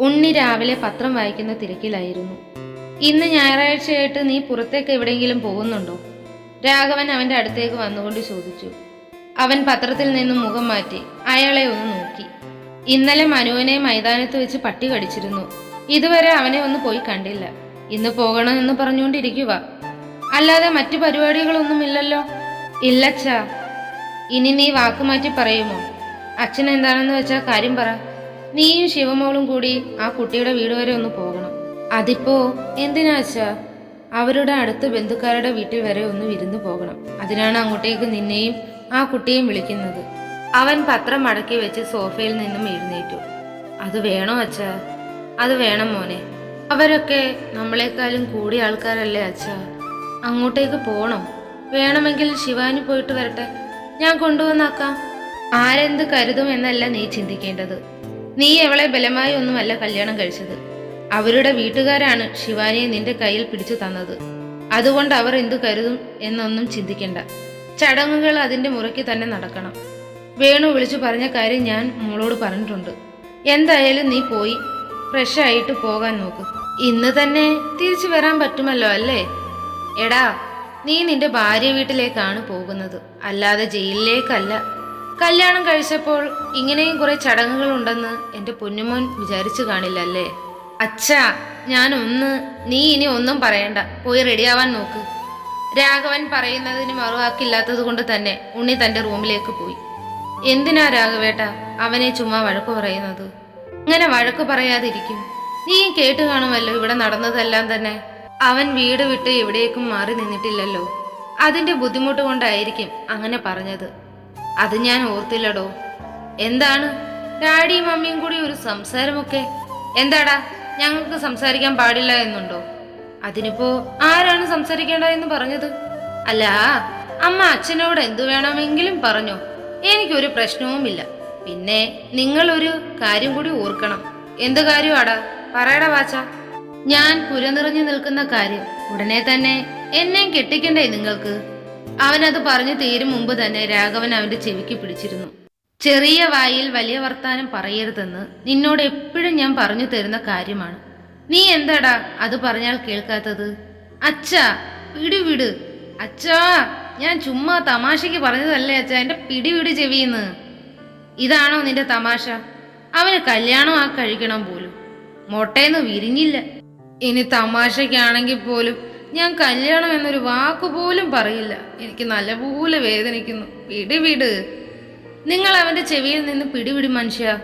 ഉണ്ണി രാവിലെ പത്രം വായിക്കുന്ന തിരക്കിലായിരുന്നു. ഇന്ന് ഞായറാഴ്ചയായിട്ട് നീ പുറത്തേക്ക് എവിടെയെങ്കിലും പോകുന്നുണ്ടോ? രാഘവൻ അവന്റെ അടുത്തേക്ക് വന്നുകൊണ്ട് ചോദിച്ചു. അവൻ പത്രത്തിൽ നിന്നും മുഖം മാറ്റി അയാളെ ഒന്ന് നോക്കി. ഇന്നലെ മനുവിനെ മൈതാനത്ത് വെച്ച് പട്ടി കടിച്ചിരുന്നു. ഇതുവരെ അവനെ ഒന്ന് പോയി കണ്ടില്ല. ഇന്ന് പോകണമെന്ന് പറഞ്ഞുകൊണ്ടിരിക്കുക. അല്ലാതെ മറ്റു പരിപാടികളൊന്നുമില്ലല്ലോ ഇല്ലച്ചാ. ഇനി നീ വാക്കുമാറ്റി പറയുമോ? അച്ഛൻ എന്താണെന്ന് വെച്ചാൽ കാര്യം പറ. നീയും ശിവമോളും കൂടി ആ കുട്ടിയുടെ വീട് വരെ ഒന്ന് പോകണം. അതിപ്പോ എന്തിനാ അച്ഛാ? അവരുടെ അടുത്ത ബന്ധുക്കാരുടെ വീട്ടിൽ വരെ ഒന്ന് വിരുന്നു പോകണം. അതിനാണ് അങ്ങോട്ടേക്ക് നിന്നെയും ആ കുട്ടിയെയും വിളിക്കുന്നത്. അവൻ പത്രം മടക്കി വെച്ച് സോഫയിൽ നിന്നും എഴുന്നേറ്റു. അത് വേണോ അച്ഛ? അത് വേണം മോനെ. അവരൊക്കെ നമ്മളെക്കാളും കൂടിയ ആൾക്കാരല്ലേ അച്ഛ? അങ്ങോട്ടേക്ക് പോണം. വേണമെങ്കിൽ ശിവാനി പോയിട്ട് വരട്ടെ. ഞാൻ കൊണ്ടുവന്നാക്കാം. ആരെന്ത് കരുതും എന്നല്ല നീ ചിന്തിക്കേണ്ടത്. നീ അവളെ ബലമായി ഒന്നുമല്ല കല്യാണം കഴിച്ചത്. അവരുടെ വീട്ടുകാരാണ് ശിവാനിയെ നിന്റെ കയ്യിൽ പിടിച്ചു തന്നത്. അതുകൊണ്ട് അവർ എന്തു കരുതും എന്നൊന്നും ചിന്തിക്കേണ്ട. ചടങ്ങുകൾ അതിന്റെ മുറയ്ക്ക് തന്നെ നടക്കണം. വേണു വിളിച്ചു പറഞ്ഞ കാര്യം ഞാൻ മോളോട് പറഞ്ഞിട്ടുണ്ട്. എന്തായാലും നീ പോയി ഫ്രഷ് ആയിട്ട് പോകാൻ നോക്ക്. ഇന്ന് തന്നെ തിരിച്ചു വരാൻ പറ്റുമല്ലോ അല്ലേ? എടാ നീ നിന്റെ ഭാര്യ വീട്ടിലേക്കാണ് പോകുന്നത്. അല്ലാതെ ജയിലിലേക്കല്ല. കല്യാണം കഴിച്ചപ്പോൾ ഇങ്ങനെയും കുറെ ചടങ്ങുകൾ ഉണ്ടെന്ന് എന്റെ പൊന്നുമോൻ വിചാരിച്ചു കാണില്ല അല്ലേ അച്ഛാ ഞാൻ ഒന്ന് നീ ഇനി ഒന്നും പറയണ്ട. പോയി റെഡിയാവാൻ നോക്ക്. രാഘവൻ പറയുന്നതിന് മറുവാക്കില്ലാത്തത് കൊണ്ട് തന്നെ ഉണ്ണി തന്റെ റൂമിലേക്ക് പോയി. എന്തിനാ രാഘവേട്ട അവനെ ചുമ്മാ വഴക്ക് പറയുന്നത്? അങ്ങനെ വഴക്കു പറയാതിരിക്കും. നീ കേട്ട് കാണുമല്ലോ ഇവിടെ നടന്നതെല്ലാം തന്നെ. അവൻ വീട് വിട്ട് എവിടേക്കും മാറി നിന്നിട്ടില്ലല്ലോ. അതിന്റെ ബുദ്ധിമുട്ട് കൊണ്ടായിരിക്കും അങ്ങനെ പറഞ്ഞത്. അത് ഞാൻ ഓർത്തില്ലടോ. എന്താണ്? ഡാഡിയും മമ്മിയും കൂടി ഒരു സംസാരമൊക്കെ. എന്താടാ? ഞങ്ങൾക്ക് സംസാരിക്കാൻ പാടില്ല എന്നുണ്ടോ? അതിനിപ്പോ ആരാണ് സംസാരിക്കേണ്ടതെന്ന് പറഞ്ഞത്? അല്ല അമ്മ അച്ഛനോട് എന്തു വേണമെങ്കിലും പറഞ്ഞോ. എനിക്കൊരു പ്രശ്നവുമില്ല. പിന്നെ നിങ്ങളൊരു കാര്യം കൂടി ഓർക്കണം. എന്ത് കാര്യമാടാ? പറയടാ വാച്ച. ഞാൻ പുരനിറഞ്ഞു നിൽക്കുന്ന കാര്യം ഉടനെ തന്നെ എന്നെയും കെട്ടിക്കണ്ടേ നിങ്ങൾക്ക്? അവനത് പറഞ്ഞു തീരും മുമ്പ് തന്നെ രാഘവൻ അവന്റെ ചെവിക്ക് പിടിച്ചിരുന്നു. ചെറിയ വായിൽ വലിയ വർത്താനം പറയരുതെന്ന് നിന്നോട് എപ്പോഴും ഞാൻ പറഞ്ഞു തരുന്ന കാര്യമാണ്. നീ എന്താടാ അത് പറഞ്ഞാൽ കേൾക്കാത്തത്? അച്ഛാ വിട് വിട്. അച്ഛാ ഞാൻ ചുമ്മാ തമാശയ്ക്ക് പറഞ്ഞതല്ലേ അച്ഛാ എന്റെ പിടിവിട് ചെവിയെന്ന് ഇതാണോ നിന്റെ തമാശ? അവന് കല്യാണം ആ കഴിക്കണം പോലും. മൊട്ടേന്ന് വിരിഞ്ഞില്ല. ഇനി തമാശയ്ക്കാണെങ്കിൽ പോലും ഞാൻ കല്യാണം എന്നൊരു വാക്കുപോലും പറയില്ല. എനിക്ക് നല്ലപോലെ വേദനിക്കുന്നു. പിടിവിട് നിങ്ങൾ അവന്റെ ചെവിയിൽ നിന്ന് പിടിവിടും മനുഷ്യ.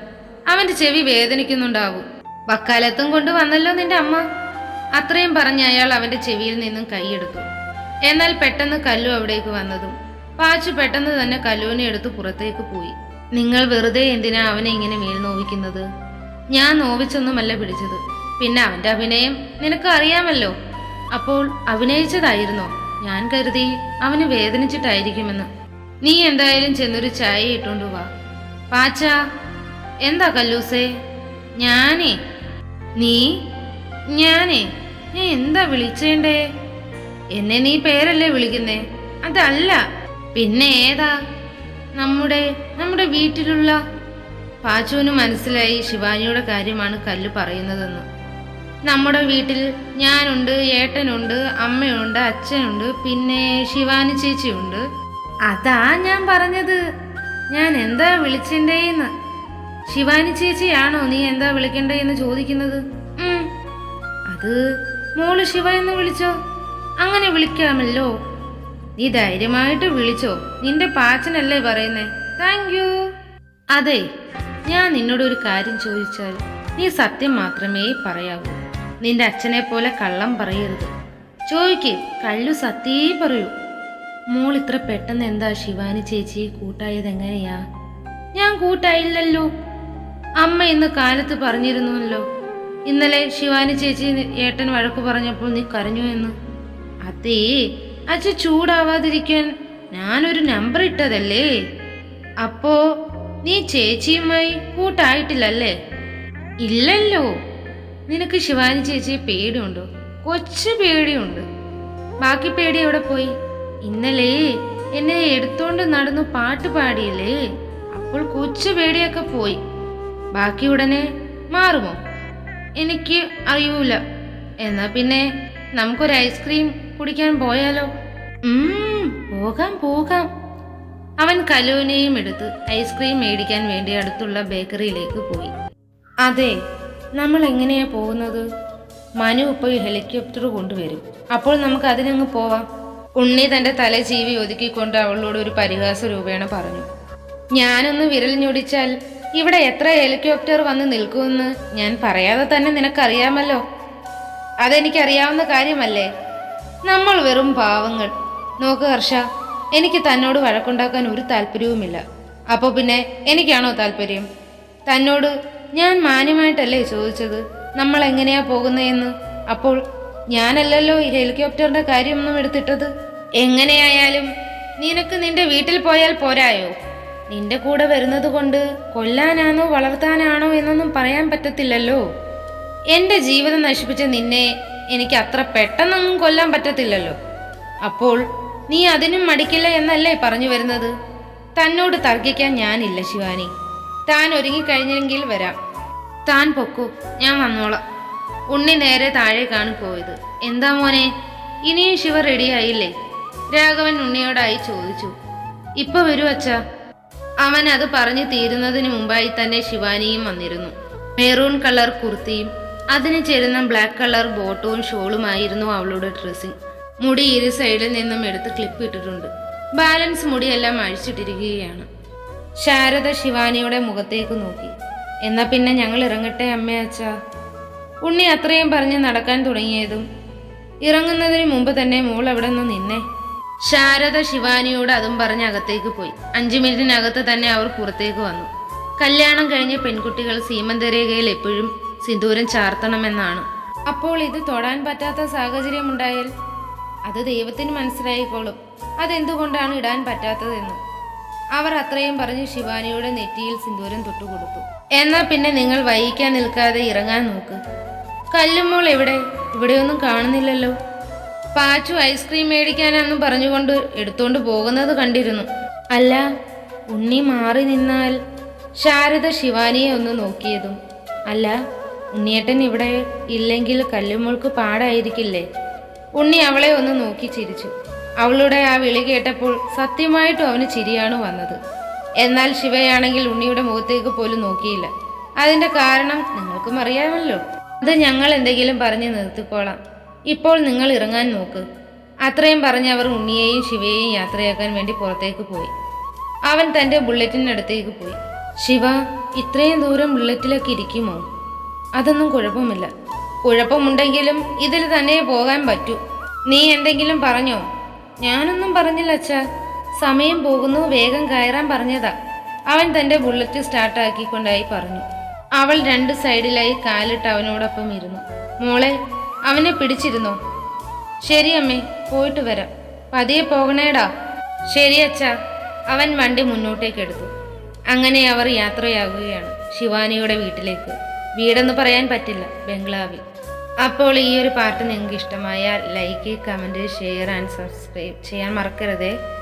അവന്റെ ചെവി വേദനിക്കുന്നുണ്ടാവും. വക്കാലത്തും കൊണ്ട് വന്നല്ലോ നിന്റെ അമ്മ. അത്രയും പറഞ്ഞ് അയാൾ അവന്റെ ചെവിയിൽ നിന്നും കൈയെടുത്തു. എന്നാൽ പെട്ടെന്ന് കല്ലു അവിടേക്ക് വന്നതും പാച്ചു പെട്ടെന്ന് തന്നെ കല്ലുവിനെ എടുത്ത് പുറത്തേക്ക് പോയി. നിങ്ങൾ വെറുതെ എന്തിനാ അവനെ ഇങ്ങനെ മേൽ നോവിക്കുന്നത്? ഞാൻ നോവിച്ചൊന്നുമല്ല പിടിച്ചത്. പിന്നെ അവന്റെ അഭിനയം നിനക്ക് അറിയാമല്ലോ. അപ്പോൾ അഭിനയിച്ചതായിരുന്നോ. ഞാൻ കരുതി അവന് വേദനിച്ചിട്ടായിരിക്കുമെന്ന്. നീ എന്തായാലും ചെന്നൊരു ചായ ഇട്ടുകൊണ്ട് വാ. പാച്ച എന്താ കല്ലൂസേ? ഞാനേ. നീ? ഞാനേ. ഞാൻ എന്താ വിളിച്ചേണ്ടേ? എന്നെ നീ പേരല്ലേ വിളിക്കുന്നേ? അതല്ല. പിന്നെ ഏതാ? നമ്മുടെ നമ്മുടെ വീട്ടിലുള്ള പാച്ചുവിന് മനസ്സിലായി ശിവാനിയുടെ കാര്യമാണ് കല്ല് പറയുന്നതെന്ന്. നമ്മുടെ വീട്ടിൽ ഞാനുണ്ട് ഏട്ടനുണ്ട് അമ്മയുണ്ട് അച്ഛനുണ്ട് പിന്നെ ശിവാനി ചേച്ചിയുണ്ട്. അതാ ഞാൻ പറഞ്ഞത്. ഞാൻ എന്താ വിളിച്ചിണ്ടേന്ന്. ശിവാനി ചേച്ചിയാണോ നീ എന്താ വിളിക്കണ്ടേന്ന് ചോദിക്കുന്നത്. അത് മോൾ ശിവ എന്ന് വിളിച്ചോ? അങ്ങനെ വിളിക്കാമല്ലോ. നീ ധൈര്യമായിട്ട് വിളിച്ചോ. നിന്റെ പാച്ചനല്ലേ പറയുന്നേ. താങ്ക് യു അതെ ഞാൻ നിന്നോട് ഒരു കാര്യം ചോദിച്ചാൽ നീ സത്യം മാത്രമേ പറയാവൂ. നിന്റെ അച്ഛനെ പോലെ കള്ളം പറയരുത്. ചോദിക്ക് കള്ളു സത്യേ പറയൂ. മോൾ ഇത്ര പെട്ടെന്ന് എന്താ ശിവാനി ചേച്ചി കൂട്ടായത് എങ്ങനെയാ? ഞാൻ കൂട്ടായില്ലല്ലോ. അമ്മ ഇന്ന് കാലത്ത് പറഞ്ഞിരുന്നുവല്ലോ. ഇന്നലെ ശിവാനി ചേച്ചി ഏട്ടൻ വഴക്ക് പറഞ്ഞപ്പോൾ നീ കരഞ്ഞു എന്ന്. അതേ അച്ഛ ചൂടാവാതിരിക്കാൻ ഞാനൊരു നമ്പർ ഇട്ടതല്ലേ? അപ്പോ നീ ചേച്ചിയുമായി കൂട്ടായിട്ടില്ലല്ലേ? ഇല്ലല്ലോ. നിനക്ക് ശിവാനി ചേച്ചിയെ പേടിയുണ്ടോ? കൊച്ചു പേടിയുണ്ട്. ബാക്കി പേടി എവിടെ പോയി? ഇന്നലെ എന്നെ എടുത്തോണ്ട് നടന്നു പാട്ട് പാടിയില്ലേ? അപ്പോൾ കൊച്ചു പേടിയൊക്കെ പോയി. ബാക്കി ഉടനെ മാറുമോ? എനിക്ക് അറിയൂല. എന്നാ പിന്നെ നമുക്കൊരു ഐസ്ക്രീം കുടിക്കാൻ പോയാലോ? പോകാം പോകാം. അവൻ കലുവിനെയും എടുത്ത് ഐസ്ക്രീം മേടിക്കാൻ വേണ്ടി അടുത്തുള്ള ബേക്കറിയിലേക്ക് പോയി. അതെ നമ്മൾ എങ്ങനെയാ പോകുന്നത്? മനു ഇപ്പോൾ ഹെലികോപ്റ്റർ കൊണ്ടുവരും. അപ്പോൾ നമുക്ക് അതിനങ്ങ് പോവാം. ഉണ്ണി തന്റെ തല ജീവി ഒതുക്കിക്കൊണ്ട് അവളോട് ഒരു പരിഹാസ രൂപേണ പറഞ്ഞു. ഞാനൊന്ന് വിരൽ ഞൊടിച്ചാൽ ഇവിടെ എത്ര ഹെലികോപ്റ്റർ വന്ന് നിൽക്കുമെന്ന് ഞാൻ പറയാതെ തന്നെ നിനക്കറിയാമല്ലോ. അതെനിക്കറിയാവുന്ന കാര്യമല്ലേ? നമ്മൾ വെറും പാവങ്ങൾ. നോക്ക് ഹർഷ എനിക്ക് തന്നോട് വഴക്കുണ്ടാക്കാൻ ഒരു താല്പര്യവുമില്ല. അപ്പോൾ പിന്നെ എനിക്കാണോ താല്പര്യം? തന്നോട് ഞാൻ മാന്യമായിട്ടല്ലേ ചോദിച്ചത്? നമ്മൾ എങ്ങനെയാ പോകുന്നതെന്ന്? അപ്പോൾ ഞാനല്ലല്ലോ ഈ ഹെലികോപ്റ്ററിന്റെ കാര്യമൊന്നും എടുത്തിട്ടത്? എങ്ങനെയായാലും നിനക്ക് നിന്റെ വീട്ടിൽ പോയാൽ പോരായോ? നിന്റെ കൂടെ വരുന്നത് കൊണ്ട് കൊല്ലാനാണോ വളർത്താനാണോ എന്നൊന്നും പറയാൻ പറ്റത്തില്ലല്ലോ? എന്റെ ജീവിതം നശിപ്പിച്ച നിന്നെ എനിക്ക് അത്ര പെട്ടെന്നൊന്നും കൊല്ലാൻ പറ്റത്തില്ലല്ലോ. അപ്പോൾ നീ അതിനും മടിക്കില്ല എന്നല്ലേ പറഞ്ഞു വരുന്നത്? തന്നോട് തർക്കിക്കാൻ ഞാനില്ല ശിവാനി. താൻ ഒരുങ്ങിക്കഴിഞ്ഞെങ്കിൽ വരാം. താൻ പൊക്കോ ഞാൻ വന്നോളാം. ഉണ്ണി നേരെ താഴേക്കാണ് പോയത്. എന്താ മോനെ ഇനിയും ശിവ റെഡിയായില്ലേ രാഘവൻ ഉണ്ണിയോടായി ചോദിച്ചു. ഇപ്പൊ വരൂ അച്ഛാ. അവൻ അത് പറഞ്ഞു തീരുന്നതിന് മുമ്പായി തന്നെ ശിവാനിയും വന്നിരുന്നു. മെറൂൺ കളർ കുർത്തിയും അതിന് ചേരുന്ന ബ്ലാക്ക് കളർ ബോട്ടവും ഷോളുമായിരുന്നു അവളുടെ ഡ്രസ്സിങ് മുടി ഇരു സൈഡിൽ നിന്നും എടുത്ത് ക്ലിപ്പ് ഇട്ടിട്ടുണ്ട്. ബാലൻസ് മുടിയെല്ലാം അഴിച്ചിട്ടിരിക്കുകയാണ്. ശാരദ ശിവാനിയുടെ മുഖത്തേക്ക് നോക്കി. എന്നാ പിന്നെ ഞങ്ങൾ ഇറങ്ങട്ടെ അമ്മേ അച്ഛാ. ഉണ്ണി അത്രയും പറഞ്ഞ് നടക്കാൻ തുടങ്ങിയതും ഇറങ്ങുന്നതിന് മുമ്പ് തന്നെ മോൾ അവിടെ നിന്ന് നിന്നേ. ശാരദ ശിവാനിയോട് അതും പറഞ്ഞ് അകത്തേക്ക് പോയി. അഞ്ചു മിനിറ്റിനകത്ത് തന്നെ അവർ പുറത്തേക്ക് വന്നു. കല്യാണം കഴിഞ്ഞ പെൺകുട്ടികൾ സീമന്തരേഖയിൽ എപ്പോഴും സിന്ദൂരം ചാർത്തണമെന്നാണ്. അപ്പോൾ ഇത് തൊടാൻ പറ്റാത്ത സാഹചര്യം ഉണ്ടായാൽ അത് ദൈവത്തിന് മനസ്സിലായിക്കോളും. അതെന്തുകൊണ്ടാണ് ഇടാൻ പറ്റാത്തതെന്ന്? അവർ അത്രയും പറഞ്ഞ് ശിവാനിയുടെ നെറ്റിയിൽ സിന്ദൂരം തൊട്ടുകൊടുത്തു. എന്നാ പിന്നെ നിങ്ങൾ വൈകിക്കാൻ നിൽക്കാതെ ഇറങ്ങാൻ നോക്ക്. കല്ലുമോൾ എവിടെ? ഇവിടെയൊന്നും കാണുന്നില്ലല്ലോ. പാച്ചു ഐസ്ക്രീം മേടിക്കാനാന്ന് പറഞ്ഞുകൊണ്ട് എടുത്തുകൊണ്ട് പോകുന്നത് കണ്ടിരുന്നു. അല്ല ഉണ്ണി മാറി നിന്നാൽ ശാരദ ശിവാനിയെ ഒന്ന് നോക്കിയതും അല്ല ഉണ്ണിയേട്ടൻ ഇവിടെ ഇല്ലെങ്കിൽ കല്ലുമോൾക്ക് പാടായിരിക്കില്ലേ? ഉണ്ണി അവളെ ഒന്ന് നോക്കി ചിരിച്ചു. അവളുടെ ആ വിളി കേട്ടപ്പോൾ സത്യമായിട്ടും അവന് ചിരിയാണ് വന്നത്. എന്നാൽ ശിവയാണെങ്കിൽ ഉണ്ണിയുടെ മുഖത്തേക്ക് പോലും നോക്കിയില്ല. അതിന്റെ കാരണം നിങ്ങൾക്കും അറിയാമല്ലോ. അത് ഞങ്ങൾ എന്തെങ്കിലും പറഞ്ഞ് നിർത്തിക്കോളാം. ഇപ്പോൾ നിങ്ങൾ ഇറങ്ങാൻ നോക്ക്. അത്രയും പറഞ്ഞ് അവർ ഉണ്ണിയെയും ശിവയെയും യാത്രയാക്കാൻ വേണ്ടി പുറത്തേക്ക് പോയി. അവൻ തന്റെ ബുള്ളറ്റിനടുത്തേക്ക് പോയി. ശിവ ഇത്രയും ദൂരം ബുള്ളറ്റിലൊക്കെ ഇരിക്കുമോ? അതൊന്നും കുഴപ്പമില്ല. കുഴപ്പമുണ്ടെങ്കിലും ഇതിൽ തന്നെ പോകാൻ പറ്റൂ. നീ എന്തെങ്കിലും പറഞ്ഞോ? ഞാനൊന്നും പറഞ്ഞില്ല അച്ഛാ. സമയം പോകുന്നു വേഗം കയറാൻ പറഞ്ഞതാ. അവൻ തന്റെ ബുള്ളറ്റ് സ്റ്റാർട്ടാക്കിക്കൊണ്ടായി പറഞ്ഞു. അവൾ രണ്ട് സൈഡിലായി കാലിട്ട് അവനോടൊപ്പം ഇരുന്നു. മോളെ അവനെ പിടിച്ചിരുന്നോ? ശരി അമ്മേ പോയിട്ട് വരാം. പതിയെ പോകണേടാ. ശരി അച്ഛാ. അവൻ വണ്ടി മുന്നോട്ടേക്ക് എടുത്തു അങ്ങനെ അവർ യാത്രയാകുകയാണ് ശിവാനിയുടെ വീട്ടിലേക്ക്. വീടെന്ന് പറയാൻ പറ്റില്ല ബംഗ്ലാവിൽ. അപ്പോൾ ഈ ഒരു പാട്ട് നിങ്ങൾക്ക് ഇഷ്ടമായാൽ like comment share and subscribe ചെയ്യാൻ മറക്കരുതേ.